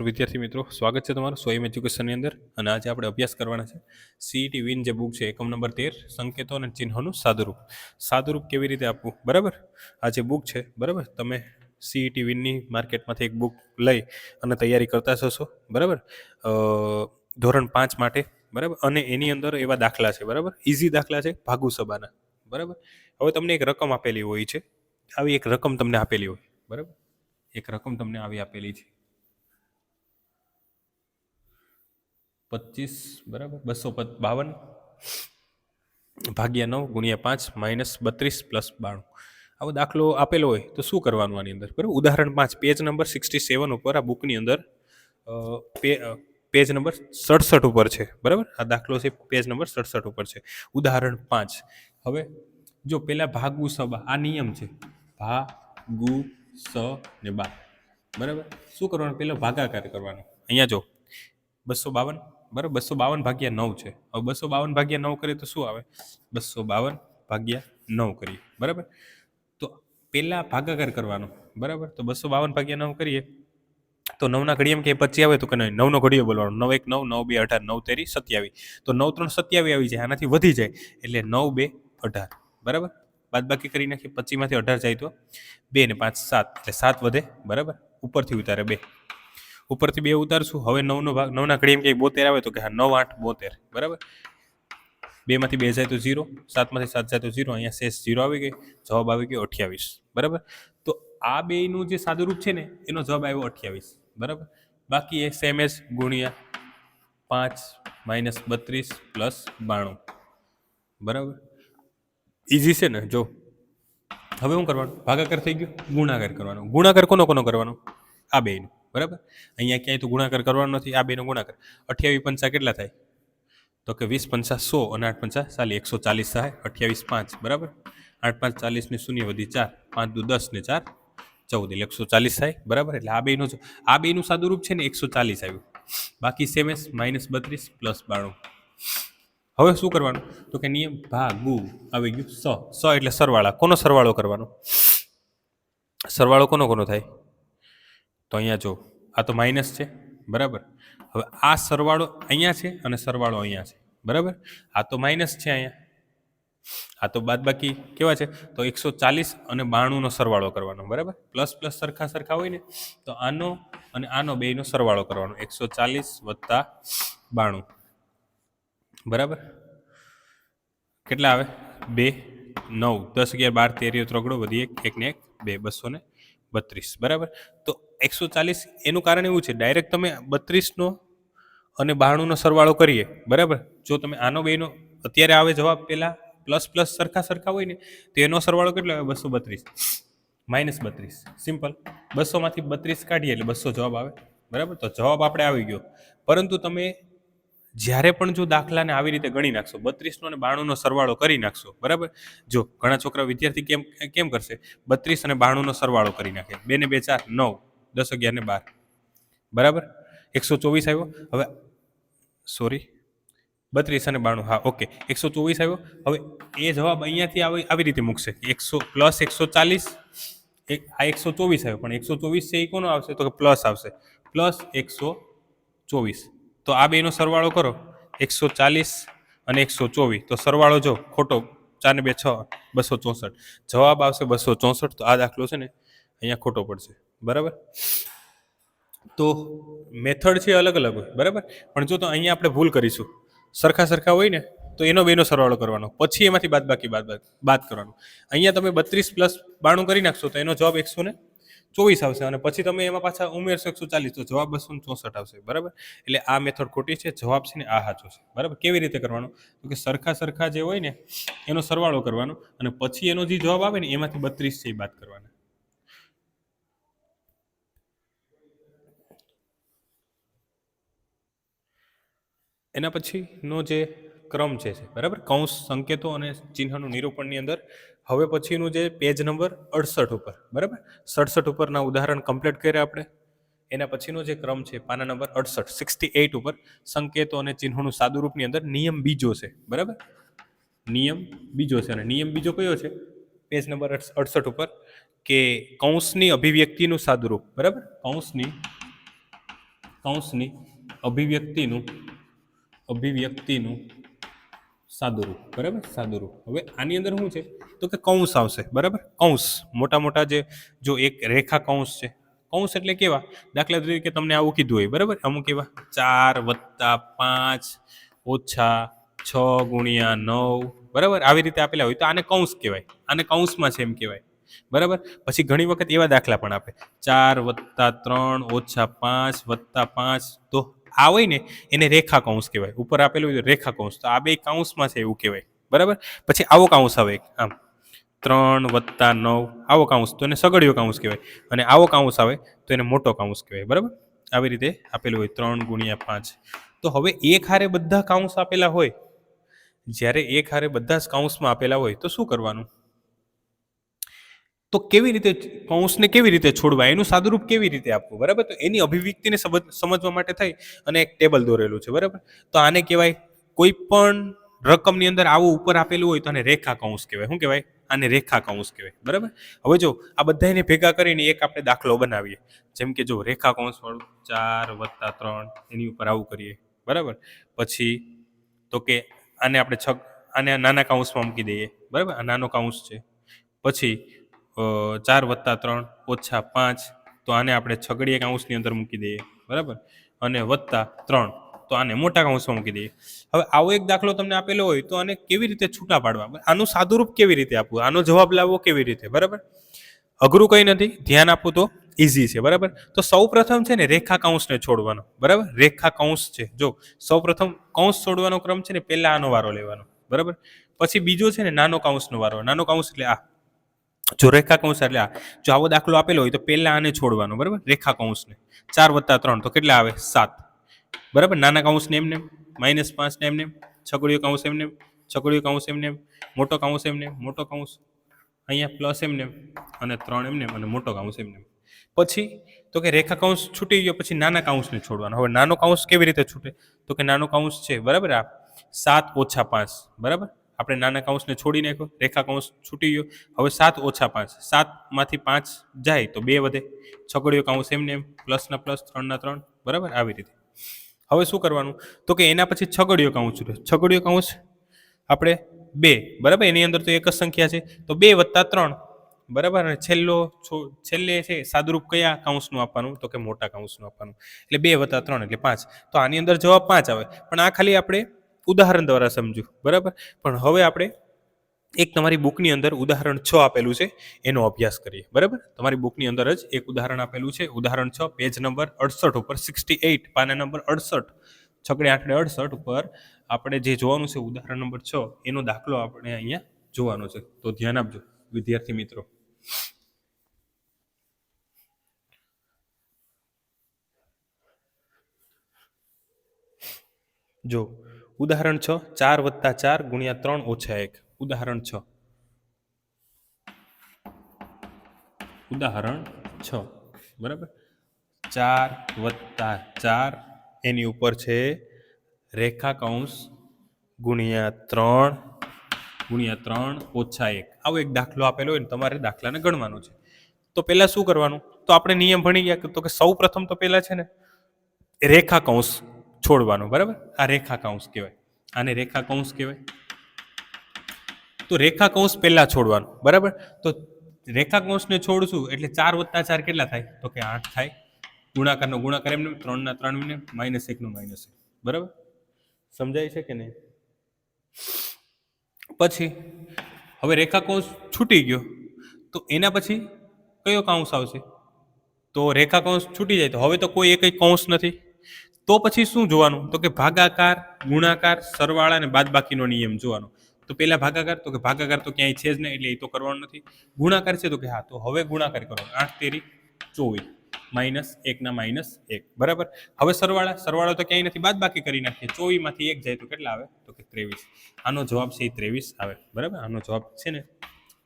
નમસ્કાર વિદ્યાર્થી મિત્રો, સ્વાગત છે તમારું સ્વયં એજ્યુકેશનની અંદર અને આજે આપણે અભ્યાસ કરવાના છે સીઈટી વિન જે બુક છે, એકમ નંબર તેર, સંકેતો અને ચિહ્નોનું સાદુરૂપ. સાદુરૂપ કેવી રીતે આપવું? બરાબર? આ જે બુક છે, બરાબર? તમે સીઈટી વિનની માર્કેટમાંથી એક બુક લઈ અને તૈયારી કરતા જશો, બરાબર? ધોરણ પાંચ માટે, બરાબર? અને એની અંદર એવા દાખલા છે, બરાબર? ઇઝી દાખલા છે, ભાગુ સભાના, બરાબર? હવે તમને એક રકમ આપેલી હોય છે, આવી એક રકમ તમને આપેલી હોય, બરાબર? એક રકમ તમને આવી આપેલી છે. પચીસ, બરાબર? બસો બાવન? ભાગ્યા નવ ગુણ્યા પાંચ, માઇનસ બત્રીસ પ્લસ બાણું. આવો દાખલો આપેલો હોય તો શું કરવાનું આની અંદર? બરાબર? ઉદાહરણ પાંચ, પેજ નંબર સિક્સટી સેવન ઉપર આ બુકની અંદર પેજ નંબર સડસઠ ઉપર છે. બરાબર? આ દાખલો છે પેજ નંબર સડસઠ ઉપર છે. ઉદાહરણ પાંચ. હવે જો પહેલાં ભાગુ સબા આ નિયમ છે. ભા ગુ સ ને બા બરાબર? શું કરવાનું? પહેલાં ભાગાકાર કરવાનો. અહીંયા જો. બસો બાવન બરાબર? બસો બાવન ભાગ્યા નવ છે. હવે બસો બાવન ભાગ્યા નવ કરીએ તો શું આવે? બસો બાવન ભાગ્યા નવ કરીએ. બરાબર? તો પહેલાં ભાગાકાર કરવાનો. બરાબર? તો બસો બાવન ભાગ્યા નવ કરીએ. તો નવના ઘડિયામાં કે પચી આવે તો કે નહીં? નવનો ઘડિયો બોલવાનો. નવ એક નવ નવ બે અઢાર, નવ તેરી સત્યાવીસ. તો નવ ત્રણ સત્યાવીસ આવી જાય. આનાથી વધી જાય. એટલે નવ બે અઢાર. બરાબર? બાદ બાકી કરી નાખીએ. પચીમાંથી અઢાર જાય તો બે ને પાંચ સાત. એટલે સાત વધે. બરાબર? ઉપરથી ઉતારે બે. ઉપરથી બે ઉતારશું. હવે નવનો ભાગ, નવના ઘડીમાં ક્યાંય બોતેર આવે તો કે હા, નવ, આઠ, બોતેર. બરાબર? બેમાંથી બે જાય તો ઝીરો, સાતમાંથી સાત જાય તો ઝીરો, અહીંયા શેષ ઝીરો આવી ગઈ, જવાબ આવી ગયો અઠ્યાવીસ. બરાબર? તો આ બેયનું જે સાદુરૂપ છે ને, એનો જવાબ આવ્યો અઠ્યાવીસ. બરાબર? બાકી એ સેમ એસ ગુણ્યા પાંચ માઇનસ બત્રીસ પ્લસ બાણું. બરાબર? ઇઝી છે ને, જો. હવે શું કરવાનું? ભાગાકાર થઈ ગયો, ગુણાકાર કરવાનો. ગુણાકાર કોનો કોનો કરવાનો? આ બેયનો. બરાબર? અહીંયા ક્યાંય તો ગુણાકાર કરવાનો નથી, આ બેનો ગુણાકાર. અઠ્યાવીસ પંચા કેટલા થાય? તો કે વીસ પંચા સો અને આઠ પંચા ચાલી એકસો ચાલીસ થાય, અઠ્યાવીસ પાંચ, બરાબર? આઠ પાંચ ચાલીસને શૂન્ય વધી ચાર, પાંચ દુ દસ ને ચાર, ચૌદ, એટલે એકસો ચાલીસ થાય, બરાબર? એટલે આ બેનો આ બેનું સાદુરૂપ છે ને એકસો ચાલીસ આવ્યું. બાકી સેમએસ માઇનસ બત્રીસ પ્લસ બાણું. હવે શું કરવાનું? તો કે નિયમ ભાગુ, આવી ગયું સ. સ એટલે સરવાળા. કોનો સરવાળો કરવાનો? સરવાળો કોનો કોનો થાય? તો અહીંયા જો, આ તો માઇનસ છે, બરાબર? હવે આ સરવાળો અહીંયા છે અને સરવાળો અહીંયા છે, બરાબર? આ તો માઇનસ છે અહીંયા. આ તો બાદ બાકી કેવા છે? તો એકસો ચાલીસ અને બાણુંનો સરવાળો કરવાનો, બરાબર? પ્લસ પ્લસ સરખા સરખા હોય ને, તો આનો અને આનો બેનો સરવાળો કરવાનો, એકસો ચાલીસ વત્તા બાણું, બરાબર? કેટલા આવે? બે, નવ, દસ અગિયાર, બાર, તેર ત્રગડો વધી એક એક ને એક, બે, બસો ને બત્રીસ, બરાબર? તો એકસો ચાલીસ એનું કારણ એવું છે ડાયરેક્ટ તમે બત્રીસનો અને બાણુંનો સરવાળો કરીએ, બરાબર? જો તમે આનો બેનો અત્યારે આવે જવાબ પહેલાં પ્લસ પ્લસ સરખા સરખા હોય ને, તો એનો સરવાળો કેટલો આવે? બસો બત્રીસ. માઇનસ બત્રીસ. સિમ્પલ બસોમાંથી બત્રીસ કાઢીએ એટલે બસો જવાબ આવે, બરાબર? તો જવાબ આપણે આવી ગયો. પરંતુ તમે જ્યારે પણ જો દાખલાને આવી રીતે ગણી નાખશો, બત્રીસનો અને બાણુંનો સરવાળો કરી નાખશો, બરાબર? જો ઘણા છોકરા વિદ્યાર્થી કેમ કેમ કરશે? બત્રીસ અને બાણુંનો સરવાળો કરી નાખે. બે ને બે, ચાર, નવ. દસ અગિયાર ને બાર. બરાબર? એકસો ચોવીસ આવ્યો. હવે સોરી બત્રીસ અને બાણું. હા ઓકે એકસો ચોવીસ આવ્યો. હવે એ જવાબ અહીંયાથી આવી આવી રીતે મૂકશે. એકસો પ્લસ એકસો ચાલીસ. એક, આ એકસો ચોવીસ આવ્યો. પણ એકસો ચોવીસ છે એ કોનો આવશે? તો કે પ્લસ આવશે. પ્લસ એકસો ચોવીસ. તો આ બેનો સરવાળો કરો. એકસો ચાલીસ અને એકસો ચોવીસ. તો સરવાળો જો, ખોટો. ચાર ને બે, છ, બસો ચોસઠ. જવાબ આવશે બસો ચોસઠ. તો આ દાખલો છે ને, અહીંયા ખોટો પડશે. બરાબર? તો મેથડ છે અલગ અલગ હોય, બરાબર? પણ જો તો અહીંયા આપણે ભૂલ કરીશું. સરખા સરખા હોય ને, તો એનો બેનો સરવાળો કરવાનો. પછી એમાંથી બાદ બાકી બાદ બાદ કરવાનું. અહીંયા તમે બત્રીસ પ્લસ બાણું કરી નાખશો તો એનો જવાબ એકસો ને ચોવીસ આવશે અને પછી તમે એમાં પાછા ઉમેરશો એકસો ચાલીસ, તો જવાબ બસો ચોસઠ આવશે, બરાબર? એટલે આ મેથડ ખોટી છે, જવાબ છે ને આ સાચો છે, બરાબર? કેવી રીતે કરવાનો? તો કે સરખા સરખા જે હોય ને, એનો સરવાળો કરવાનો અને પછી એનો જે જવાબ આવે ને, એમાંથી બત્રીસ છે એ બાદ કરવાના. એના પછીનો જે ક્રમ છે બરાબર? કૌંસ, સંકેતો અને ચિહ્નનું નિરૂપણની અંદર. હવે પછીનું જે પેજ નંબર અડસઠ ઉપર, બરાબર? સડસઠ ઉપરના ઉદાહરણ કમ્પ્લીટ કર્યા આપણે. એના પછીનો જે ક્રમ છે, પાના નંબર અડસઠ સિક્સટી એઇટ ઉપર સંકેતો અને ચિહ્નોનું સાદુરૂપની અંદર નિયમ બીજો છે, બરાબર? નિયમ બીજો છે, અને નિયમ બીજો કયો છે? પેજ નંબર અડસઠ ઉપર, કે કૌંસની અભિવ્યક્તિનું સાદુરૂપ, બરાબર? કૌંસની કૌંસની અભિવ્યક્તિનું અભિવ્યક્તિનું સાદુરૂપ, બરાબર? સાદુરૂપ. હવે આની અંદર શું છે? તો કે કૌંસ આવશે, બરાબર? કૌંસ. મોટા મોટા જે, જો એક રેખા કૌંસ છે, કૌંસ એટલે કેવા? દાખલા તરીકે તમને આવું કીધું હોય, બરાબર? અમુક એવા ચાર વત્તા પાંચ ઓછા છ ગુણ્યા નવ, બરાબર? આવી રીતે આપેલા હોય. તો આને કૌંસ કહેવાય. આને કૌંસમાં છે એમ કહેવાય. બરાબર? પછી ઘણી વખત એવા દાખલા પણ આપે. ચાર વત્તા ત્રણ ઓછા પાંચ વત્તા પાંચ, તો આ હોય ને, એને રેખા કૌંસ કહેવાય. ઉપર આપેલું હોય રેખા કૌંસ. તો આ બે કૌંસમાં છે એવું કહેવાય. બરાબર? પછી આવો કૌંસ આવે આમ. ત્રણ વત્તા નવ, આવો કૌંસ. તો એને સગડિયો કૌંસ કહેવાય. અને આવો કૌંસ આવે તો એને મોટો કૌંસ કહેવાય. બરાબર? આવી રીતે આપેલું હોય ત્રણ ગુણ્યા પાંચ. તો હવે એક હારે બધા કૌંસ આપેલા હોય. જ્યારે એક હારે બધા જ કૌંસમાં આપેલા હોય તો શું કરવાનું? તો કેવી રીતે પૌંસને કેવી રીતે છોડવા એનું સાદુરૂપ કેવી રીતે આપવું? બરાબર? તો એની અભિવ્યક્તિને સમજ- સમજવા માટે થઈ અને એક ટેબલ દોરેલું છે, બરાબર? તો આને કહેવાય કોઈ પણ રકમની અંદર આવું ઉપર આપેલું હોય તો આને રેખા કૌંસ કહેવાય. શું કહેવાય? આને રેખા કૌંસ કહેવાય, બરાબર? હવે જો આ બધાને ભેગા કરીને એક આપણે દાખલો બનાવીએ. જેમ કે જો રેખા કૌંસ વાળું ચાર વત્તા ત્રણ એની ઉપર આવું કરીએ, બરાબર? પછી તો કે આને આપણે છ, આને નાના કાઉન્સમાં મૂકી દઈએ, બરાબર? આ નાનો કાઉન્સ છે. પછી ચાર વત્તા ત્રણ ઓછા પાંચ, તો આને આપણે છગડીયા કૌંસની અંદર મૂકી દઈએ. બરાબર? અને વત્તા ત્રણ, તો આને મોટા કૌંસમાં મૂકી દઈએ. હવે આવો એક દાખલો તમને આપેલો હોય, તો આને કેવી રીતે છૂટા પાડવા? આનું સાદુરૂપ કેવી રીતે આપવું? આનો જવાબ લાવવો કેવી રીતે? બરાબર? અઘરું કંઈ નથી. ધ્યાન આપવું તો ઇઝી છે. બરાબર? તો સૌ પ્રથમ છે ને રેખા કૌંસને છોડવાનો. બરાબર? રેખા કૌંસ છે. જો, સૌ પ્રથમ કૌંસ છોડવાનો ક્રમ છે ને પહેલા આનો વારો લેવાનો. બરાબર? પછી બીજો છે ને નાનો કૌંસનો વારો. નાનો કૌંસ એટલે આ. જો રેખા કૌંસ એટલે આ, જો આવો દાખલો આપેલો હોય તો પહેલા આને છોડવાનો, બરાબર? રેખા કૌંસને. ચાર વત્તા ત્રણ, તો કેટલા આવે? સાત. બરાબર? નાના કૌંસને એમને માઇનસ પાંચને એમને છકડીઓ કૌંસ એમને છકડીઓ કૌંસ એમને, મોટો કૌંસ એમને, મોટો કૌંસ, અહીંયા પ્લસ એમને અને ત્રણ એમને અને મોટો કૌંસ એમને. પછી, તો કે રેખા કૌંસ છૂટી ગયો, પછી નાના કૌંસને છોડવાનો. હવે નાનો કૌંસ કેવી રીતે છૂટે? તો કે નાનો કૌંસ છે, બરાબર આ? સાત ઓછા પાંચ, બરાબર? આપણે નાના કૌંસને છોડી નાખ્યો, રેખા કૌંસ છૂટી ગયો. હવે સાત ઓછા પાંચ, સાતમાંથી પાંચ જાય તો બે વધે. છગડીયો કૌંસ એમને એમ પ્લસના પ્લસ ત્રણના ત્રણ, બરાબર? આવી રીતે. હવે શું કરવાનું? તો કે એના પછી છગડીયો કૌંસ છે છગડીયો કૌંસ આપણે બે, બરાબર? એની અંદર તો એક જ સંખ્યા છે. તો બે વત્તા ત્રણ, બરાબર? અને છેલ્લો છેલ્લે છે સાદુરૂપ કયા કૌંસનું આપવાનું? તો કે મોટા કૌંસનું આપવાનું. એટલે બે વત્તા ત્રણ એટલે પાંચ. તો આની અંદર જવાબ પાંચ આવે. પણ આ ખાલી આપણે ઉદાહરણ દ્વારા સમજુ, બરાબર? પણ હવે આપણે એક તમારી બુકની અંદર ઉદાહરણ છ આપેલું છે, એનો અભ્યાસ કરીએ, બરાબર? તમારી બુકની અંદર જ એક ઉદાહરણ આપેલું છે, ઉદાહરણ છ, પેજ નંબર અડસઠ ઉપર સિક્સટી એઇટ પાના નંબર અડસઠ, છકડે આઠડે અડસઠ ઉપર આપણે જે જોવાનું છે ઉદાહરણ નંબર છ, એનો દાખલો આપણે અહીંયા જોવાનો છે. તો ધ્યાન આપજો, વિદ્યાર્થી મિત્રો. જો ઉદાહરણ છ, ચાર વત્તા ચાર ગુણ્યા ત્રણ ઓછા એક. ઉદાહરણ છ. ઉદાહરણ છ. બરાબર? ચાર વત્તા ચાર એની ઉપર છે રેખા કૌંસ ગુણ્યા ત્રણ ગુણ્યા ત્રણ ઓછા એક. આવો એક દાખલો આપેલો હોય ને તમારે દાખલાને ગણવાનો છે. તો પહેલાં શું કરવાનું? તો આપણે નિયમ ભણી ગયા તો કે સૌ પ્રથમ તો પહેલાં છે ને રેખા કૌંસ છોડવાનો, બરાબર? આ રેખા કૌંસ કહેવાય. આને રેખા કૌંસ કહેવાય. તો રેખા કૌંસ પહેલા છોડવાનું, બરાબર? તો રેખા કૌંસને છોડશું એટલે ચાર વત્તા ચાર કેટલા થાય? તો કે આઠ થાય. ગુણાકારનો ગુણાકાર એમને ત્રણના ત્રણ એમને માઇનસ એકનો માઇનસ એક, બરાબર? સમજાય છે કે નહીં? પછી, હવે રેખા કૌંસ છૂટી ગયો. તો એના પછી કયો કૌંસ આવશે? તો રેખા કૌંસ છૂટી જાય. તો હવે તો કોઈ એક કૌંસ નથી. તો પછી શું જોવાનું? તો કે ભાગાકાર, ગુણાકાર, સરવાળા અને બાદબાકીનો નિયમ જોવાનો. તો પહેલા ભાગાકાર, તો કે ભાગાકાર તો ક્યાંય છે જ નહીં, એટલે એ તો કરવાનું નથી. ગુણાકાર છે તો કે હા, તો હવે ગુણાકાર કરો. આઠ તેરી ચોવીસ. માઇનસ એકના માઇનસ એક. બરાબર? હવે સરવાળા, સરવાળો તો ક્યાંય નથી. બાદબાકી કરી નાખીએ. ચોવીસમાંથી એક જાય તો કેટલા આવે? તો કે ત્રેવીસ. આનો જવાબ છે એ ત્રેવીસ આવે. બરાબર? આનો જવાબ છે ને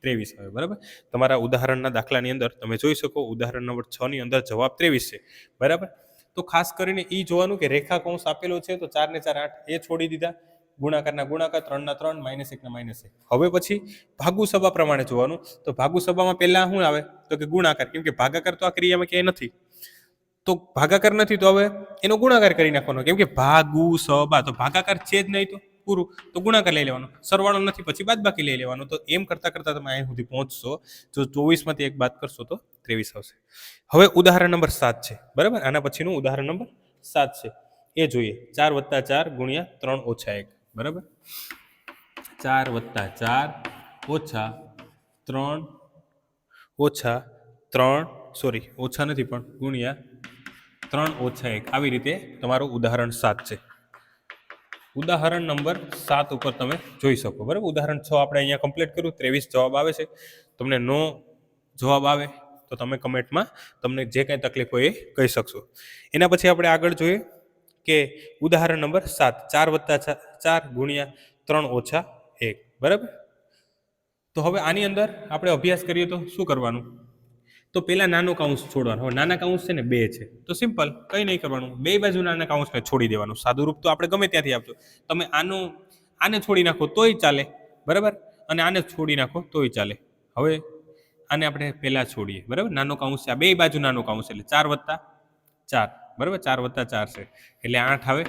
ત્રેવીસ આવે. બરાબર? તમારા ઉદાહરણના દાખલાની અંદર તમે જોઈ શકો, ઉદાહરણ નંબર છ ની અંદર જવાબ ત્રેવીસ છે. બરાબર? તો ખાસ કરીને એ જોવાનું કે રેખા કૌંસ આપેલો છે, તો ચાર ને ચાર આઠ એ છોડી દીધા. ગુણાકારના ગુણાકાર ત્રણના ત્રણ, માઇનસ એકના માઇનસ એક. હવે પછી ભાગુ સભા પ્રમાણે જોવાનું. તો ભાગુ સભામાં પહેલા શું આવે? તો કે ગુણાકાર. કેમ કે ભાગાકાર તો આ ક્રિયામાં ક્યાંય નથી. તો ભાગાકાર નથી, તો હવે એનો ગુણાકાર કરી નાખવાનો. કેમ કે ભાગુ સબા તો ભાગાકાર છે જ નહીં તો? પૂરું, તો ગુણાકાર લઈ લેવાનો. સરવાળો નથી, પછી બાદ બાકી લઈ લેવાનો. તો એમ કરતા કરતા તમે અહીં સુધી પહોંચશો. જો ચોવીસમાંથી એક બાદ કરશો તો ત્રેવીસ આવશે. હવે ઉદાહરણ નંબર સાત છે. બરાબર? આના પછીનું ઉદાહરણ નંબર સાત છે. એ જોઈએ. ચાર વત્તા ચાર ગુણ્યા ત્રણ ઓછા એક. બરાબર? ચાર વત્તા ચાર ઓછા ત્રણ ઓછા ત્રણ સોરી ઓછા નથી પણ ગુણ્યા ત્રણ ઓછા એક. આવી રીતે તમારું ઉદાહરણ સાત છે. ઉદાહરણ નંબર સાત ઉપર તમે જોઈ શકો, બરાબર? ઉદાહરણ છ આપણે અહીંયા કમ્પ્લીટ કર્યું, ત્રેવીસ જવાબ આવે છે. તમને નો જવાબ આવે તો તમે કમેન્ટમાં તમને જે કાંઈ તકલીફ હોય એ કહી શકશો. એના પછી આપણે આગળ જોઈએ કે ઉદાહરણ નંબર સાત, ચાર વત્તા ચાર ગુણ્યા ત્રણ ઓછા એક, બરાબર? તો હવે આની અંદર આપણે અભ્યાસ કરીએ તો શું કરવાનું? તો પેલા નાનો કાઉન્સ છોડવાનો. હવે નાના કાઉન્સ છે ને બે છે. તો સિમ્પલ કંઈ નહીં કરવાનું. બે બાજુ નાના કાઉન્સને છોડી દેવાનું. સાદું રૂપ તો આપણે ગમે ત્યાંથી આપજો. તમે આનું, આને છોડી નાખો તોય ચાલે. બરાબર? અને આને છોડી નાખો તોય ચાલે. હવે આને આપણે પહેલાં છોડીએ. બરાબર? નાનો કાઉન્સ છે. આ બે બાજુ નાનો કાઉન્સ એટલે ચાર વત્તા ચાર. બરાબર? ચાર વત્તા ચાર છે. એટલે આઠ આવે.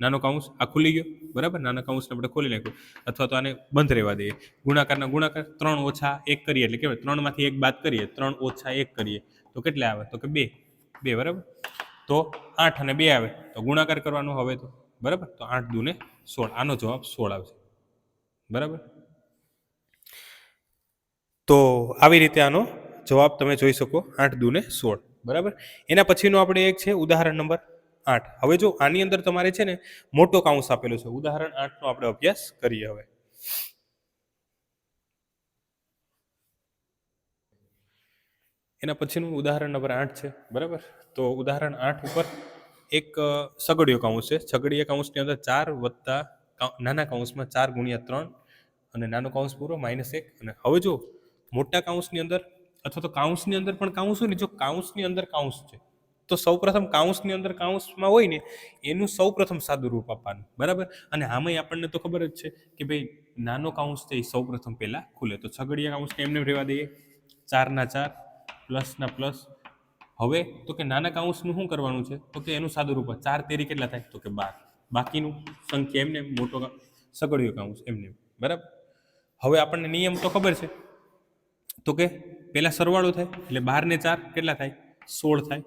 નાનો કાઉન્સ આ ખુલી ગયો, બરાબર? નાના કાઉન્સને આપણે ખોલી નાખ્યું. અથવા તો આને બંધ રહેવા દઈએ. ગુણાકારના ગુણાકાર ત્રણ ઓછા એક કરીએ, એટલે કેવાય ત્રણમાંથી એક બાદ કરીએ, ત્રણ ઓછા એક કરીએ. તો કેટલા આવે? તો કે બે. બે, બરાબર? તો આઠ અને બે આવે. તો ગુણાકાર કરવાનો હવે તો, બરાબર? તો આઠ દુને સોળ. આનો જવાબ સોળ આવશે. બરાબર? તો આવી રીતે આનો જવાબ તમે જોઈ શકો. આઠ દુને સોળ. બરાબર? એના પછીનું આપણે એક છે, ઉદાહરણ નંબર આઠ. હવે જો આની અંદર તમારે છે ને મોટો કાઉન્સ આપેલો છે. ઉદાહરણ આઠનો આપણે અભ્યાસ કરીએ હવે. એના પછીનું ઉદાહરણ નંબર આઠ છે. બરાબર? તો ઉદાહરણ આઠ ઉપર એક સગડીયો કાઉન્સ છે. સગડીય કાઉન્સની અંદર ચાર વત્તા નાના કાઉન્સમાં ચાર ગુણ્યા ત્રણ અને નાનો કાઉન્સ પૂરો માઇનસ એક. અને હવે જો મોટા કાઉન્સની અંદર અથવા તો કાઉન્સની અંદર પણ કાઉન્સ હોય ને, જો કાઉન્સની અંદર કાઉન્સ છે તો સૌપ્રથમ કાઉન્સની અંદર કાઉન્સમાં હોય ને, એનું સૌપ્રથમ સાદું રૂપ આપવાનું, બરાબર? અને આમાંય આપણને તો ખબર જ છે કે ભાઈ નાનો કાઉન્સ છે એ સૌપ્રથમ પહેલાં ખુલે. તો છગડીયા કાઉન્સને એમને રહેવા દઈએ. ચારના ચાર પ્લસના પ્લસ. હવે તો કે નાના કાઉન્સનું શું કરવાનું છે? તો કે એનું સાદું રૂપ ચાર તેરી કેટલા થાય? તો કે બાર. બાકીનું સંખ્યા એમને, મોટો સગડીયો કાઉન્સ એમને. એમ. બરાબર? હવે આપણને નિયમ તો ખબર છે. તો કે પહેલાં સરવાળો થાય, એટલે બારને ચાર કેટલા થાય? સોળ થાય.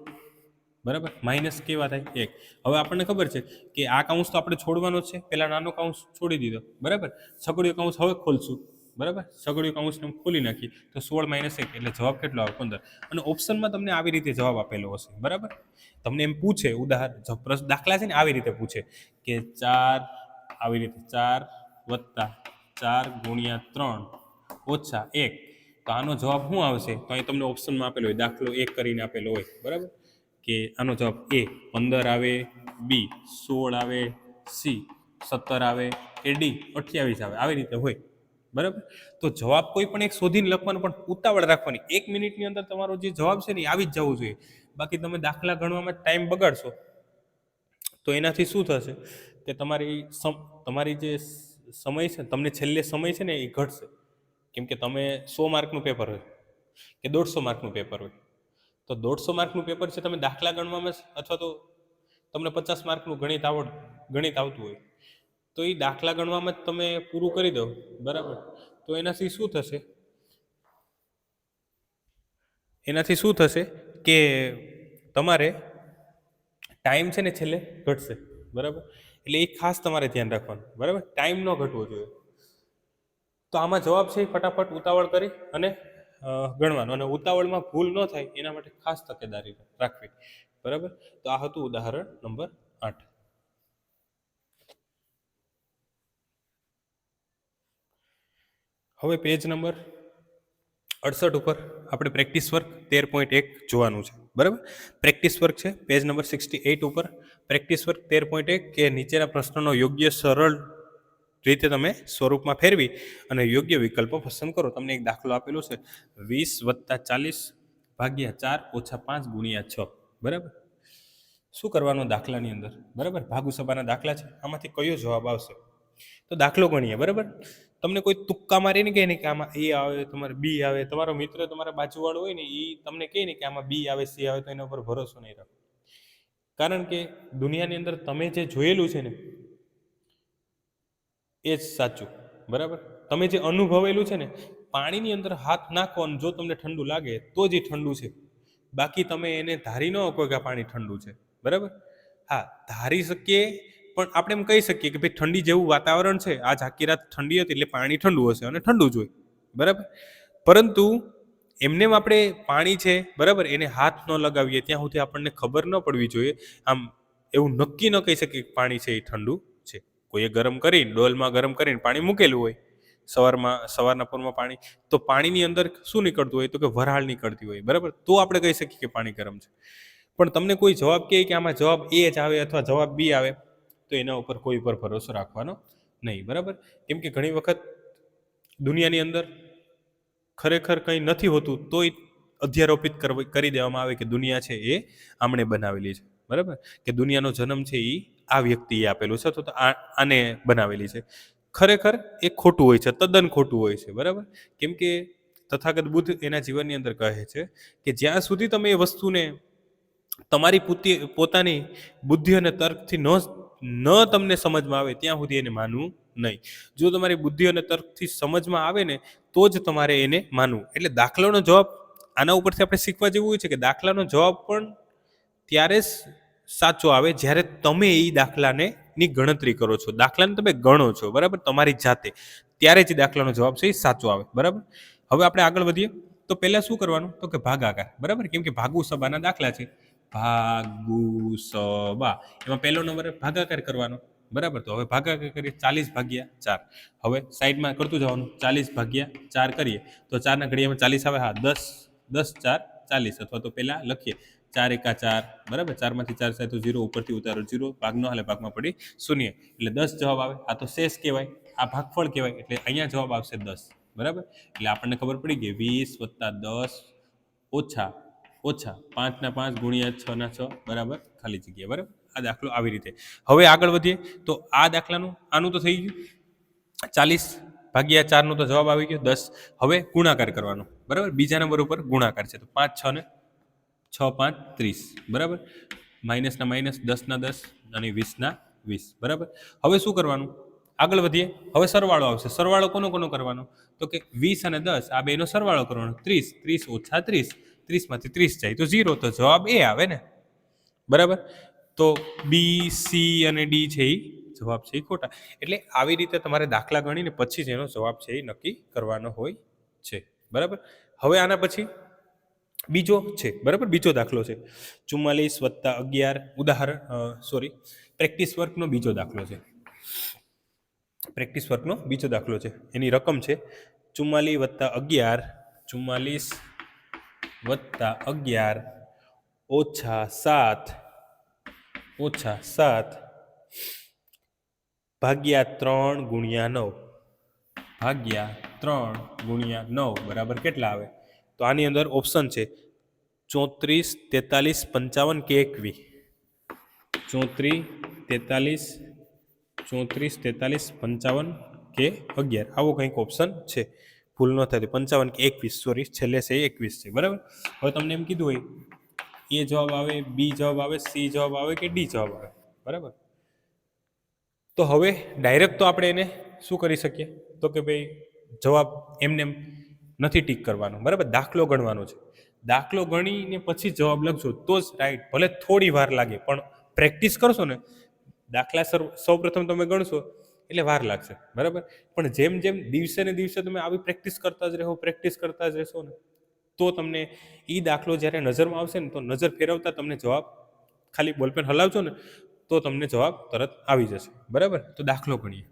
બરાબર? માઇનસ કેવા થાય? એક. હવે આપણને ખબર છે કે આ કાઉન્સ તો આપણે છોડવાનો છે. પેલા નાનો કાઉન્સ છોડી દીધો. બરાબર? સગડીયો કાઉન્સ હવે ખોલશું. બરાબર? સગડીયો કાઉન્સને ખોલી નાખી તો સોળ માઇનસ એક એટલે જવાબ કેટલો આવે? પંદર. અને ઓપ્શનમાં તમને આવી રીતે જવાબ આપેલો હશે. બરાબર? તમને એમ પૂછે, ઉદાહરણ પ્રશ્ન દાખલા છે ને, આવી રીતે પૂછે કે ચાર, આવી રીતે ચાર વત્તા ચાર ગુણ્યા ત્રણ ઓછા એક. તો આનો જવાબ શું આવશે? તો અહીં તમને ઓપ્શનમાં આપેલો હોય. દાખલો એક કરીને આપેલો હોય. બરાબર? કે આનો જવાબ એ. પંદર આવે, બી. સોળ આવે, સી. સત્તર આવે કે ડી. અઠ્યાવીસ આવે. આવી રીતે હોય. બરાબર? તો જવાબ કોઈ પણ એક શોધીને લખવાનો, પણ ઉતાવળ રાખવાની. એક મિનિટની અંદર તમારો જે જવાબ છે ને આવી જ જવું જોઈએ. બાકી તમે દાખલા ગણવામાં ટાઈમ બગાડશો, તો એનાથી શું થશે કે તમારી તમારી જે સમય છે તમને છેલ્લે સમય છે ને એ ઘટશે. કેમ કે તમે સો માર્કનું પેપર હોય, કે દોઢસો માર્કનું પેપર હોય. તો દોઢસો માર્કનું પેપર છે, તમે દાખલા ગણવામાં અથવા તો તમને પચાસ માર્કનું ગણિત આવડ, ગણિત આવતું હોય. તો એ દાખલા ગણવામાં જ તમે પૂરું કરી દો, બરાબર? તો એનાથી શું થશે? એનાથી શું થશે કે તમારે ટાઈમ છે ને છેલ્લે ઘટશે, બરાબર? એટલે એ ખાસ તમારે ધ્યાન રાખવાનું, બરાબર? ટાઈમ ન ઘટવો જોઈએ. તો આમાં જવાબ છે, ફટાફટ ઉતાવળ કરી અને ગણવાનો. અને ઉતાવળમાં ભૂલ ન થાય એના માટે ખાસ તકેદારી રાખવી. બરાબર? તો આ હતું ઉદાહરણ નંબર આઠ. હવે પેજ નંબર અડસઠ ઉપર આપણે પ્રેક્ટિસ વર્ક તેર પોઈન્ટ એક જોવાનું છે. બરાબર? પ્રેક્ટિસ વર્ક છે, પેજ નંબર સિક્સટી એઇટ ઉપર. પ્રેક્ટિસ વર્ક તેર પોઈન્ટ એક કે નીચેના પ્રશ્નનો યોગ્ય સરળ રીતે તમે સ્વરૂપમાં ફેરવી અને યોગ્ય વિકલ્પો પસંદ કરો. તમને એક દાખલો આપેલો છે. વીસ વત્તા ચાલીસ ભાગ્યા ચાર ઓછા પાંચ ગુણ્યા છ. બરાબર? શું કરવાનો દાખલાની અંદર? બરાબર? ભાગુ સભાના દાખલા છે. આમાંથી કયો જવાબ આવશે? તો દાખલો ગણીએ. બરાબર? તમને કોઈ તુક્કા મારીને કહે ને કે આમાં એ આવે, તમારે બી આવે. તમારો મિત્ર તમારા બાજુવાળો હોય ને એ તમને કહે ને કે આમાં બી આવે, સી આવે, તો એના ઉપર ભરોસો નહીં રાખો. કારણ કે દુનિયાની અંદર તમે જે જોયેલું છે ને એ જ સાચું, બરાબર? તમે જે અનુભવેલું છે ને, પાણીની અંદર હાથ નાખો અને જો તમને ઠંડુ લાગે, તો જ એ ઠંડુ છે. બાકી તમે એને ધારી ન શકો કે પાણી ઠંડુ છે, બરાબર? હા, ધારી શકીએ, પણ આપણે એમ કહી શકીએ કે ભાઈ ઠંડી જેવું વાતાવરણ છે આ આખી રાત ઠંડી હતી એટલે પાણી ઠંડુ હશે અને ઠંડુ જ હોય, બરાબર? પરંતુ એમનેમ આપણે પાણી છે, બરાબર? એને હાથ ન લગાવીએ, ત્યાં સુધી આપણને ખબર ન પડવી જોઈએ. આમ એવું નક્કી ન કહી શકીએ કે પાણી છે એ ઠંડુ. કોઈએ ગરમ કરીને ડોલમાં ગરમ કરીને પાણી મૂકેલું હોય, સવારમાં, સવારના પૂરમાં પાણી, તો પાણીની અંદર શું નીકળતું હોય તો કે વરાળ નીકળતી હોય, બરાબર? તો આપણે કહી શકીએ કે પાણી ગરમ છે. પણ તમને કોઈ જવાબ કહે કે આમાં જવાબ એ જ આવે અથવા જવાબ બી આવે, તો એના ઉપર કોઈ ઉપર ભરોસો રાખવાનો નહીં, બરાબર? કેમ કે ઘણી વખત દુનિયાની અંદર ખરેખર કંઈ નથી હોતું, તોય અધ્યારોપિત કરી દેવામાં આવે કે દુનિયા છે એ આમણે બનાવેલી છે, બરાબર? કે દુનિયાનો જન્મ છે એ આ વ્યક્તિએ આપેલું છે. તો આને બનાવેલી છે. ખરેખર એ ખોટું હોય છે, તદ્દન ખોટું હોય છે, બરાબર? કેમ કે તથાગત બુદ્ધ એના જીવનની અંદર કહે છે કે જ્યાં સુધી તમે એ વસ્તુને, તમારી પોતે પોતાની બુદ્ધિ અને તર્કથી ન ન તમને સમજમાં આવે ત્યાં સુધી એને માનવું નહીં. જો તમારી બુદ્ધિ અને તર્કથી સમજમાં આવે ને, તો જ તમારે એને માનવું. એટલે દાખલાનો જવાબ આના ઉપરથી આપણે શીખવા જેવું હોય છે કે દાખલાનો જવાબ પણ ત્યારે જ સાચો આવે જ્યારે તમે એ દાખલાને ની ગણતરી કરો છો. દાખલાને તમે ગણો છો, બરાબર? તમારી જાતે. ત્યારે જ દાખલાનો જવાબ છે એ સાચો આવે, બરાબર? હવે આપણે આગળ વધીએ. તો પહેલાં શું કરવાનું? તો કે ભાગાકાર, બરાબર? કેમ કે ભાગુ સભાના દાખલા છે. ભાગુ સભા એમાં પહેલો નંબર ભાગાકાર કરવાનો, બરાબર? તો હવે ભાગાકાર કરીએ, ચાલીસ ભાગ્યા ચાર. હવે સાઈડમાં કરતું જવાનું, ચાલીસ ભાગ્યા ચાર કરીએ. તો ચારના ઘડિયામાં ચાલીસ આવે, હા, દસ દસ, ચાર, ચાલીસ. અથવા તો પહેલાં લખીએ. ચાર એકા ચાર, બરાબર? ચારમાંથી ચાર થાય તો ઝીરો, ઉપરથી ઉતારો ઝીરો, ભાગનો હાલે ભાગમાં પડી શૂન્ય. એટલે દસ જવાબ આવે. આ તો શેષ કહેવાય, આ ભાગફળ કહેવાય, એટલે અહીંયા જવાબ આવશે દસ. બરાબર? એટલે આપણને ખબર પડી ગઈ વીસ વત્તા દસ ઓછા ઓછા પાંચના પાંચ ગુણ્યા છના છ, બરાબર? ખાલી જગ્યા, બરાબર? આ દાખલો આવી રીતે. હવે આગળ વધીએ, તો આ દાખલાનું આનું તો થઈ ગયું. ચાલીસ ભાગ્યા ચારનો તો જવાબ આવી ગયો દસ. હવે ગુણાકાર કરવાનો, બરાબર? બીજા નંબર ઉપર ગુણાકાર છે. તો પાંચ, છ ને છ પાંચ ત્રીસ. બરાબર? માઇનસના માઇનસ, દસના દસ અને વીસના વીસ. બરાબર? હવે શું કરવાનું? આગળ વધીએ. હવે સરવાળો આવશે. સરવાળો કોનો કોનો કરવાનો? તો કે વીસ અને દસ, આ બેનો સરવાળો કરવાનો. ત્રીસ ત્રીસ ઓછા ત્રીસ. ત્રીસમાંથી ત્રીસ જાય તો ઝીરો. તો જવાબ એ આવે ને? બરાબર? તો બી સી અને ડી છે એ જવાબ છે એ ખોટા. એટલે આવી રીતે તમારે દાખલા ગણીને પછી જ એનો જવાબ છે એ નક્કી કરવાનો હોય છે. બરાબર? હવે આના પછી બીજો છે, બરાબર? બીજો દાખલો છે. ચુમ્માલીસ વત્તા અગિયાર, ઉદાહરણ સોરી પ્રેક્ટિસ વર્કનો બીજો દાખલો છે. પ્રેક્ટિસ વર્કનો બીજો દાખલો છે. એની રકમ છે ચુમ્માલીસ વત્તા અગિયાર, ચુમ્માલીસ વત્તા અગિયાર, ઓછા સાત ઓછા સાત ભાગ્યા ત્રણ ગુણ્યા નવ. ભાગ્યા ત્રણ ગુણ્યા નવ, બરાબર? કેટલા આવે? તો આની અંદર ઓપ્શન છે ચોત્રીસ, તેતાલીસ, પંચાવન કે એકવી ચોત્રીસ, તેતાલીસ ચોત્રીસ, તેતાલીસ, પંચાવન કે અગિયાર. આવો કંઈક ઓપ્શન છે. ભૂલ ન થાય તો પંચાવન કે એકવીસ. સોરી છેલ્લે છે એકવીસ છે. બરાબર? હવે તમને એમ કીધું હોય, એ જવાબ આવે, બી જવાબ આવે, સી જવાબ આવે કે ડી જવાબ આવે? બરાબર? તો હવે ડાયરેક્ટ તો આપણે એને શું કરી શકીએ? તો કે ભાઈ જવાબ એમને એમ નથી ટીક કરવાનો. બરાબર? દાખલો ગણવાનો છે. દાખલો ગણીને પછી જવાબ લખજો, તો જ રાઈટ ભલે થોડી વાર લાગે, પણ પ્રેક્ટિસ કરશો ને, દાખલા સર સૌ પ્રથમ તમે ગણશો, એટલે વાર લાગશે. બરાબર? પણ જેમ જેમ દિવસે ને દિવસે તમે આવી પ્રેક્ટિસ કરતા જ રહો પ્રેક્ટિસ કરતા જ રહેશો ને, તો તમને એ દાખલો જ્યારે નજરમાં આવશે ને, તો નજર ફેરવતા તમને જવાબ ખાલી બોલપેન હલાવજો ને, તો તમને જવાબ તરત આવી જશે. બરાબર? તો દાખલો ગણીએ.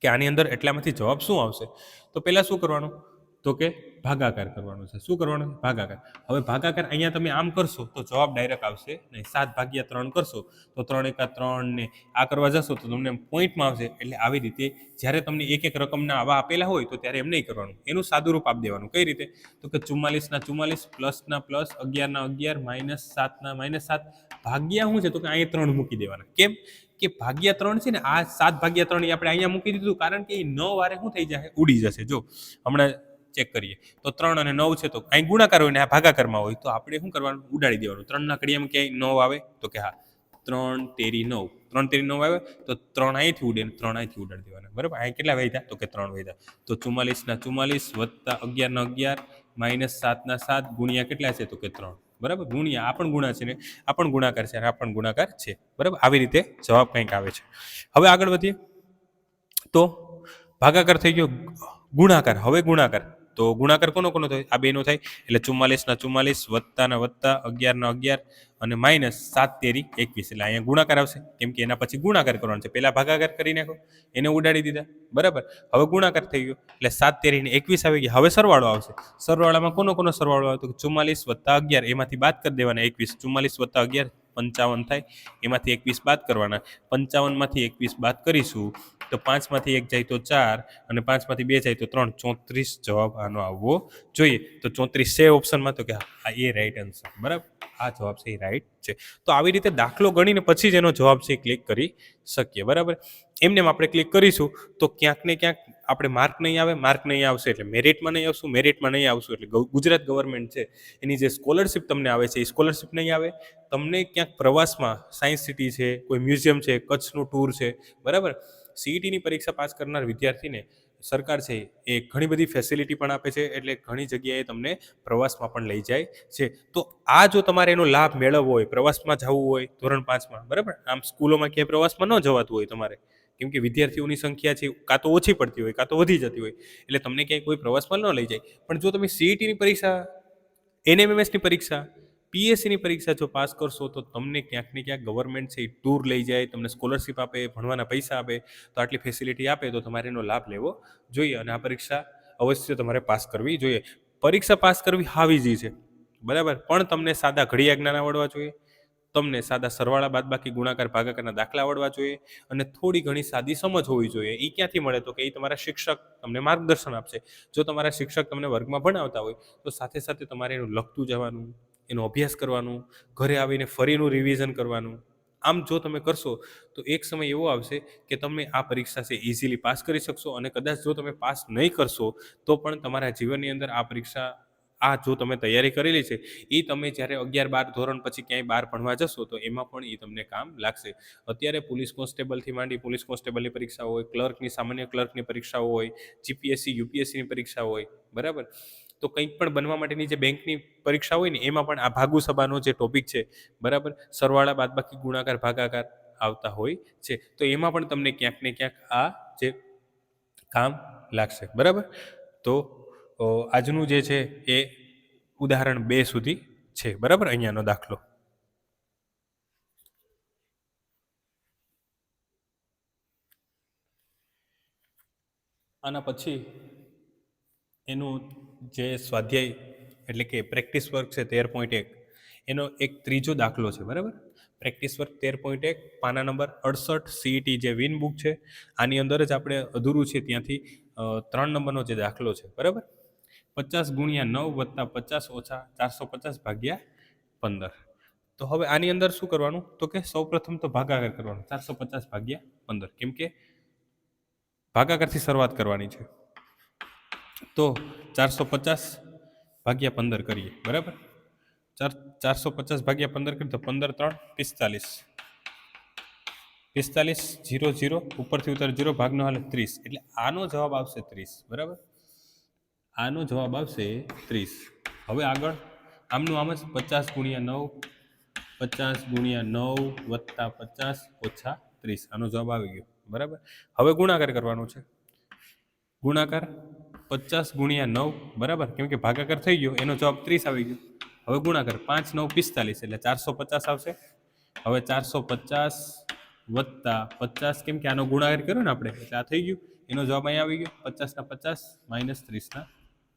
કે આની અંદર એટલામાંથી જવાબ શું આવશે? તો પહેલાં શું કરવાનું? તો કે ભાગાકાર કરવાનો છે. શું કરવાનું? ભાગાકાર. હવે ભાગાકાર અહીંયા તમે આમ કરશો તો જવાબ ડાયરેક્ટ આવશે નહીં. સાત ભાગ્યા ત્રણ કરશો તો ત્રણ એકા ત્રણ ને આ કરવા જશો તો તમને પોઈન્ટમાં આવશે. એટલે આવી રીતે જ્યારે તમને એક એક રકમના આવા આપેલા હોય તો ત્યારે એમ નહીં કરવાનું. એનું સાદું રૂપ આપી દેવાનું. કઈ રીતે? તો કે ચુમ્માલીસના ચુમ્માલીસ પ્લસના પ્લસ અગિયારના અગિયાર, માઇનસ સાતના માઇનસ સાત. ભાગ્યા શું છે? તો કે અહીંયા ત્રણ મૂકી દેવાના. કેમ? કે ભાગ્યા ત્રણ છે ને, આ સાત ભાગ્યા ત્રણ આપણે અહીંયા મૂકી દીધું. કારણ કે એ ન વારે શું થઈ જશે ઉડી જશે. જો, હમણાં ચેક કરીએ. તો ત્રણ અને નવ છે તો અહીં ગુણાકાર હોય ને આ ભાગાકારમાં હોય તો આપણે શું કરવાનું? ઉડાડી દેવાનું. ત્રણના કડિયામાં ક્યાંય નવ આવે? તો કે હા. ત્રણ તેરી નવ. ત્રણ તેરી નવ આવે? તો ત્રણ અહીંથી ઉડે ને ત્રણ અહીંથી ઉડાડી દેવાના. બરાબર? અહીં કેટલા વધ્યા? તો કે ત્રણ વધ્યા. તો ચુમ્માલીસના ચુમ્માલીસ વત્તા અગિયારના અગિયાર માઇનસ સાતના સાત ગુણ્યા કેટલા છે? તો કે ત્રણ. બરાબર? ગુણ્યા. આ પણ ગુણા છે ને? આ પણ ગુણાકાર છે અને આ પણ ગુણાકાર છે. બરાબર? આવી રીતે જવાબ કંઈક આવે છે. હવે આગળ વધીએ. તો ભાગાકાર થઈ ગયો. ગુણાકાર. હવે ગુણાકાર. તો ગુણાકાર કોનો કોનો થાય? આ બેનો થાય. એટલે ચુમ્માલીસના ચુમ્માલીસ વત્તાના વત્તા અગિયારના અગિયાર અને માઇનસ સાત તેરી એકવીસ. એટલે અહીંયા ગુણાકાર આવશે. કેમ કે એના પછી ગુણાકાર કરવાનો છે. પહેલાં ભાગાકાર કરી નાખો. એને ઉડાડી દીધા. બરાબર? હવે ગુણાકાર થઈ ગયો. એટલે સાત તેરીને એકવીસ આવી ગયા. હવે સરવાળો આવશે. સરવાળામાં કોનો કોનો સરવાળો આવે તો ચુમ્માલીસ વત્તા અગિયાર. એમાંથી બાદ કરી દેવાના એકવીસ. ચુમ્માલીસ વત્તા અગિયાર. પંચાવન થાય, એમાંથી એકવીસ બાદ કરવાના. પંચાવનમાંથી એકવીસ બાદ કરીશું, તો પાંચમાંથી એક જાય તો ચાર, અને પાંચમાંથી બે જાય તો ત્રણ. ચોત્રીસ જવાબ આનો આવવો જોઈએ. તો ચોત્રીસ છે ઓપ્શનમાં તો કે હા એ રાઈટ આન્સર બરાબર? આ જવાબ છે એ રાઈટ છે. તો આવી રીતે દાખલો ગણીને પછી જ એનો જવાબ છે ક્લિક કરી શકીએ, બરાબર? એમને આપણે ક્લિક કરીશું તો ક્યાંક ને ક્યાંક આપણે માર્ક નહીં આવે માર્ક નહીં આવશે એટલે મેરિટમાં નહીં આવશું મેરિટમાં નહીં આવશું એટલે ગુજરાત ગવર્મેન્ટ છે, એની જે સ્કોલરશિપ તમને આવે છે એ સ્કોલરશિપ નહીં આવે. તમને ક્યાંક પ્રવાસમાં સાયન્સ સિટી છે, કોઈ મ્યુઝિયમ છે, કચ્છનું ટૂર છે, બરાબર? સીઈટીની પરીક્ષા પાસ કરનાર વિદ્યાર્થીને સરકાર છે એ ઘણી બધી ફેસિલિટી પણ આપે છે, એટલે ઘણી જગ્યાએ તમને પ્રવાસમાં પણ લઈ જાય છે. તો આ જો તમારે એનો લાભ મેળવવો હોય, પ્રવાસમાં જવું હોય, ધોરણ પાંચમાં, બરાબર? આમ સ્કૂલોમાં ક્યાંય પ્રવાસમાં ન જવાતું હોય તમારે. કેમ કે વિદ્યાર્થીઓની સંખ્યા છે, કાં તો ઓછી પડતી હોય, કાં તો વધી જતી હોય, એટલે તમને ક્યાંય કોઈ પ્રવાસમાં ન લઈ જાય. પણ જો તમે સીઈટીની પરીક્ષા એનએમએમએસની પરીક્ષા પીએસસીની પરીક્ષા જો પાસ કરશો તો તમને ક્યાંક ને ક્યાંક ગવર્મેન્ટ છે એ ટૂર લઈ જાય, તમને સ્કોલરશિપ આપે, ભણવાના પૈસા આપે, તો આટલી ફેસિલિટી આપે તો તમારે એનો લાભ લેવો જોઈએ અને આ પરીક્ષા અવશ્ય તમારે પાસ કરવી જોઈએ. પરીક્ષા પાસ કરવી હાવીજી છે, બરાબર? પણ તમને સાદા ઘડિયા જ્ઞાન આવડવા જોઈએ, તમને સાદા સરવાળા બાદબાકી ગુણાકાર ભાગાકારના દાખલા આવડવા જોઈએ અને થોડી ઘણી સાદી સમજ હોવી જોઈએ. એ ક્યાંથી મળે તો કે એ તમારા શિક્ષક તમને માર્ગદર્શન આપશે. જો તમારા શિક્ષક તમને વર્ગમાં ભણાવતા હોય તો સાથે સાથે તમારે એનું લખતું જવાનું એનો અભ્યાસ કરવાનું, ઘરે આવીને ફરીનું રિવિઝન કરવાનું. આમ જો તમે કરશો, તો એક સમય એવો આવશે કે તમે આ પરીક્ષા છે ઇઝીલી પાસ કરી શકશો અને કદાચ જો તમે પાસ નહીં કરશો, તો પણ તમારા જીવનની અંદર આ પરીક્ષા, આ જો તમે તૈયારી કરેલી છે, એ તમે જ્યારે અગિયાર બાર ધોરણ પછી ક્યાંય બહાર ભણવા જશો, તો એમાં પણ એ તમને કામ લાગશે. અત્યારે પોલીસ કોન્સ્ટેબલથી માંડી પોલીસ કોન્સ્ટેબલની પરીક્ષા હોય ક્લર્કની સામાન્ય ક્લર્કની પરીક્ષાઓ હોય જીપીએસસી યુપીએસસીની પરીક્ષા હોય, બરાબર? તો કંઈક પણ બનવા માટેની જે બેંકની પરીક્ષા હોય ને, એમાં પણ આ ભાગુ સભાનો જે ટોપિક છે, બરાબર? સરવાળા, બાદબાકી, ગુણાકાર, ભાગાકાર આવતા હોય છે. તો એમાં પણ તમને ક્યાંક ને ક્યાંક આ જે કામ લાગશે, બરાબર? તો આજનું જે છે એ ઉદાહરણ બે સુધી છે, બરાબર? અહીંયાનો દાખલો. આના પછી એનું જે સ્વાધ્યાય એટલે કે પ્રેક્ટિસ વર્ક છે તેર પોઈન્ટ એક, એનો એક ત્રીજો દાખલો છે, બરાબર? પ્રેક્ટિસ વર્ક તેર પોઈન્ટ એક, પાના નંબર અડસઠ સીઈટી જે વિન બુક છે, આની અંદર જ આપણે અધૂરું છે ત્યાંથી ત્રણ નંબરનો જે દાખલો છે, બરાબર? પચાસ ગુણ્યા નવ વત્તા પચાસ ઓછા ચારસો પચાસ ભાગ્યા પંદર. તો હવે આની અંદર શું કરવાનું? તો કે સૌપ્રથમ તો ભાગાકાર કરવાનો, ચારસો પચાસ ભાગ્યા પંદર. કેમ કે ભાગાકારથી શરૂઆત કરવાની છે. તો ચારસો પચાસ ભાગ્યા પંદર કરીએ, બરાબર? ચાર, ચારસો પચાસ ભાગ્યા પંદર કરીએ તો પંદર ત્રણ, પિસ્તાલીસ. પિસ્તાલીસ, જીરો જીરો, ઉપરથી ઉતર જીરો, ભાગનો હાલે ત્રીસ. એટલે આનો જવાબ આવશે ત્રીસ, બરાબર? આનો જવાબ આવશે ત્રીસ. હવે આગળ, આમનું આમ જ પચાસ ગુણ્યા નવ, પચાસ ગુણ્યા નવ વત્તા પચાસ ઓછા ત્રીસ. આનો જવાબ આવી ગયો, બરાબર? હવે ગુણાકાર કરવાનો છે. ગુણાકાર પચાસ ગુણ્યા નવ, બરાબર? કેમ કે ભાગાકાર થઈ ગયો, એનો જવાબ ત્રીસ આવી ગયો. હવે ગુણાકાર પાંચ, નવ, પિસ્તાલીસ, એટલે ચારસો પચાસ આવશે. હવે ચારસો પચાસ વત્તા પચાસ, કેમ કે આનો ગુણાકાર કર્યો ને આપણે, એટલે આ થઈ ગયું. એનો જવાબ અહીંયા આવી ગયો પચાસના પચાસ માઇનસ ત્રીસના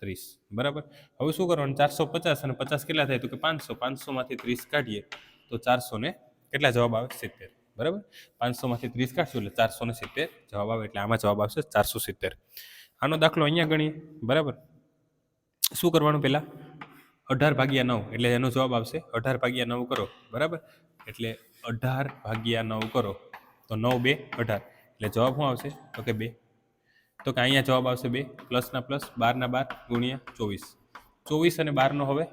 ત્રીસ, બરાબર? હવે શું કરવાનું? ચારસો પચાસ અને પચાસ કેટલા થાય? તો કે પાંચસો. પાંચસોમાંથી ત્રીસ કાઢીએ, તો ચારસો ને કેટલા જવાબ આવે? સિત્તેર, બરાબર? પાંચસોમાંથી ત્રીસ કાઢશું, એટલે ચારસો ને સિત્તેર જવાબ આવે, એટલે આમાં જવાબ આવશે ચારસો સિત્તેર. આનો દાખલો અહીંયા ગણીએ. બરાબર? શું કરવાનું પહેલાં? અઢાર ભાગ્યા નવ, એટલે એનો જવાબ આવશે, અઢાર ભાગ્યા નવ કરો. બરાબર? એટલે અઢાર ભાગ્યા નવ કરો. તો નવ બે અઢાર. એટલે જવાબ શું આવશે? તો કે બે. તો કે અહીંયા જવાબ આવશે બે. પ્લસના પ્લસ બારના બાર ગુણ્યા ચોવીસ. ચોવીસ અને બારનો હવે?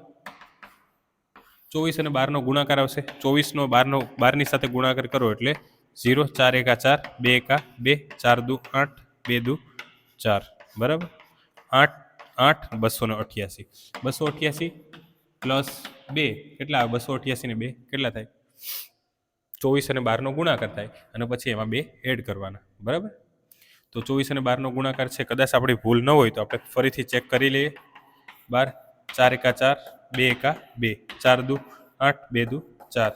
ચોવીસ અને બારનો ગુણાકાર આવશે. ચોવીસનો બારનો, બારની સાથે ગુણાકાર કરો એટલે ઝીરો, ચાર એકા ચાર, બે એકા બે, ચાર દુ આઠ, બે દુ ચાર. બરાબર? આઠ આઠ, બસો ને અઠ્યાસી. બસો અઠ્યાસી પ્લસ બે, કેટલા બસો અઠ્યાસી ને બે, કેટલા થાય? ચોવીસ અને બારનો ગુણાકાર થાય અને પછી એમાં બે એડ કરવાના. બરાબર? તો ચોવીસ અને બારનો ગુણાકાર છે. કદાચ આપણી ભૂલ ન હોય તો આપણે ફરીથી ચેક કરી લઈએ. બાર, ચાર એકા ચાર, બે એકા બે. ચાર દુ, આઠ, બે દુ, ચાર.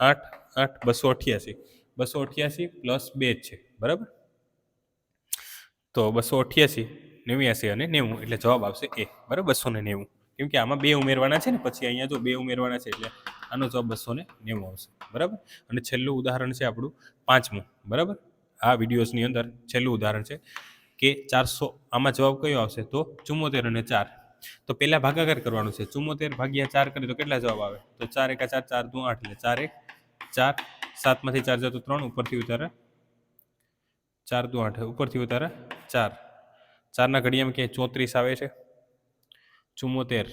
આઠ આઠ, બસો અઠ્યાસી. બસો અઠ્યાસી પ્લસ બે જ છે. બરાબર? તો બસો અઠ્યાસી, નેવ્યાસી અને નેવું, એટલે જવાબ આવશે એ. બરાબર? બસો ને નેવું. કેમ કે આમાં બે ઉમેરવાના છે ને, પછી અહીંયા જો બે ઉમેરવાના છે એટલે આનો જવાબ બસો ને નેવું આવશે. બરાબર? અને છેલ્લું ઉદાહરણ છે આપણું પાંચમું. બરાબર? આ વિડીયોઝની અંદર છેલ્લું ઉદાહરણ છે કે ચારસો, આમાં જવાબ કયો આવશે? તો ચુમ્મોતેર અને ચાર. તો પહેલાં ભાગાકાર કરવાનું છે. ચુમ્મોતેર ભાગ્યા ચાર કરીએ તો કેટલા જવાબ આવે? તો ચાર એકા ચાર ચાર દુ આઠ, એટલે ચાર એક, ચાર, સાતમાંથી ચાર જતો ત્રણ, ઉપરથી ઉતારા ચાર દુ આઠ, ઉપરથી ઉતારે ચાર. ચારના ઘડિયામાં ક્યાંય ચોત્રીસ આવે છે? ચુમ્મોતેર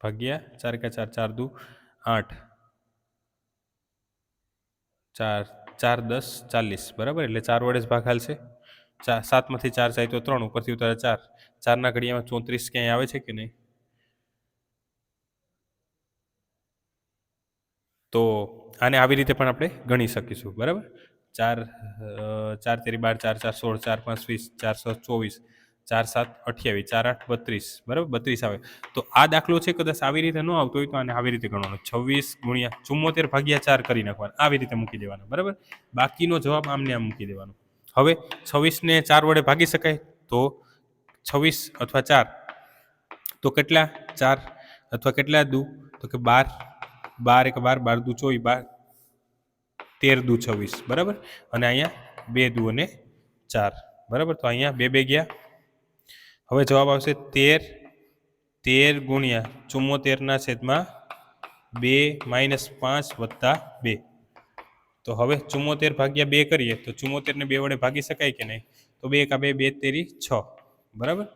ભાગ્યા ચાર કે ચાર ચાર દુ, આઠ. ચાર ચાર દસ, ચાલીસ. બરાબર? એટલે ચાર વડે જ ભાગ હાલશે ચાર સાતમાંથી ચાર જાય તો ત્રણ, ઉપરથી ઉતારે ચાર. ચારના ઘડિયામાં ચોત્રીસ ક્યાંય આવે છે કે નહીં? તો આને આવી રીતે પણ આપણે ગણી શકીશું. બરાબર? ચાર ચાર તેરી બાર, ચાર ચાર, સોળ, ચાર, પાંચ, વીસ ચારસો ચોવીસ, ચાર, સાત, અઠ્યાવીસ, ચાર, આઠ, બત્રીસ, બરાબર? બત્રીસ આવે. તો આ દાખલો છે કદાચ આવી રીતે ન આવતો હોય તો આને આવી રીતે ગણવાનો. છવ્વીસ ગુણ્યા ચુમ્મોતેર ભાગ્યા ચાર કરી નાખવાનો. આવી રીતે મૂકી દેવાનો, બરાબર? બાકીનો જવાબ આમને આમ મૂકી દેવાનો. હવે છવ્વીસને ચાર વડે ભાગી શકાય તો છવ્વીસ અથવા ચાર. તો કેટલા? ચાર અથવા કેટલા દુ? તો કે બાર. બાર એક બાર બાર દુ ચોવીસ, બાર તેર દુ છવ્વીસ, બરાબર? અને અહીંયા બે દુ અને ચાર, બરાબર? તો અહીંયા બે બે ગયા. હવે જવાબ આવશે તેર તેર ગુણ્યા ચુમ્મોતેરના છેદમાં બે માઇનસ પાંચ વત્તા બે. તો હવે ચુમ્મોતેર ભાગ્યા બે કરીએ, તો ચુમ્મોતેરને બે વડે ભાગી શકાય કે નહીં? તો બે એકા બે બે તેરી છ, બરાબર?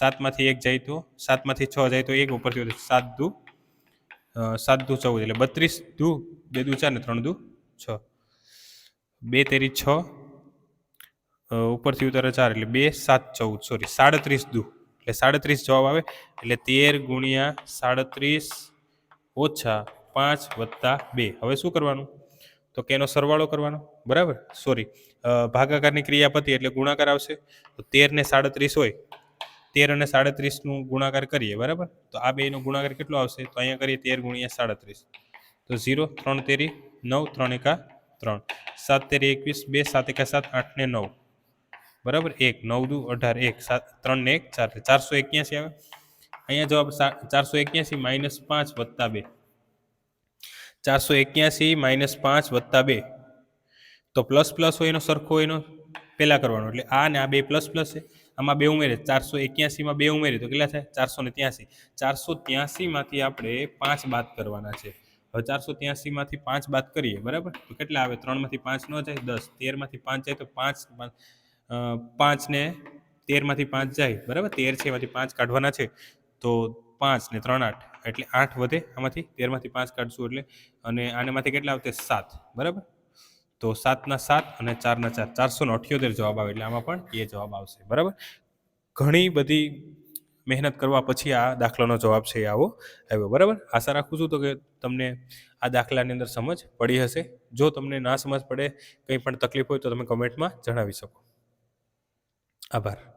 સાતમાંથી એક જાય તો, સાતમાંથી છ જાય તો એક ઉપરથી. સાત દુ સાત દુ ચૌદ, એટલે બત્રીસ દુ, બે દુ ચાર ને ત્રણ દુ છ. બે તેરી છ ઉપરથી ઉતારે ચાર, એટલે બે, સાત, ચૌદ સોરી સાડત્રીસ દુ, એટલે સાડત્રીસ જવાબ આવે, એટલે તેર ગુણ્યા સાડત્રીસ ઓછા પાંચ વત્તા બે. હવે શું કરવાનું? તો કે એનો સરવાળો કરવાનો, બરાબર? સોરી ભાગાકારની ક્રિયા પતી એટલે ગુણાકાર આવશે, તો તેર ને સાડત્રીસ હોય, તેર અને સાડત્રીસનું ગુણાકાર કરીએ, બરાબર? તો આ બેનો ગુણાકાર કેટલો આવશે? તો અહીંયા કરીએ તેર ગુણ્યા સાડત્રીસ. તો ઝીરો, ત્રણ તેરી, નવ, ત્રણ એકા ત્રણ. સાત તેર એકવીસ, બે સાત એકા સાત, આઠ ને નવ. બરાબર? એક, નવ દુ, અઢાર, એક, સાત, ત્રણ ને એક, ચાર. ચારસો એક્યાસી આવે. અહીંયા જવાબ ચારસો એક્યાસી માઇનસ પાંચ વત્તા બે. ચારસો એક્યાસી માઇનસ પાંચ વત્તા બે. તો પ્લસ પ્લસ હોય એનો, સરખો એનો પહેલાં કરવાનો. એટલે આ ને આ બે પ્લસ પ્લસ છે. આમાં બે ઉમેરે. ચારસો એક્યાસીમાં બે ઉમેરે તો કેટલા થાય? ચારસો ને ત્યાંસી. ચારસો ત્યાંસીમાંથી આપણે પાંચ બાદ કરવાના છે. હવે ચારસો ત્યાંસીમાંથી પાંચ બાદ કરીએ, બરાબર? કેટલા આવે? ત્રણમાંથી પાંચ ન જાય, દસ. તેરમાંથી પાંચ જાય તો પાંચ પાંચને તેરમાંથી પાંચ જાય, બરાબર? તેર છે, એમાંથી પાંચ કાઢવાના છે. તો પાંચ ને ત્રણ આઠ, એટલે આઠ વધે આમાંથી. તેરમાંથી પાંચ કાઢશું એટલે, અને આનામાંથી કેટલા આવશે? સાત, બરાબર? તો સાતના સાત અને ચારના ચાર. ચારસો અઠ્યોતેર જવાબ આવે એટલે આમાં પણ એ જવાબ આવશે, બરાબર? ઘણી બધી મહેનત કરવા પછી આ દાખલાનો જવાબ છે આવો આવ્યો. બરાબર? આશા રાખું છું તો કે તમને આ દાખલાની અંદર સમજ પડી હશે. જો તમને ના સમજ પડે, કંઈ પણ તકલીફ હોય તો તમે કમેન્ટમાં જણાવી શકો. આભાર.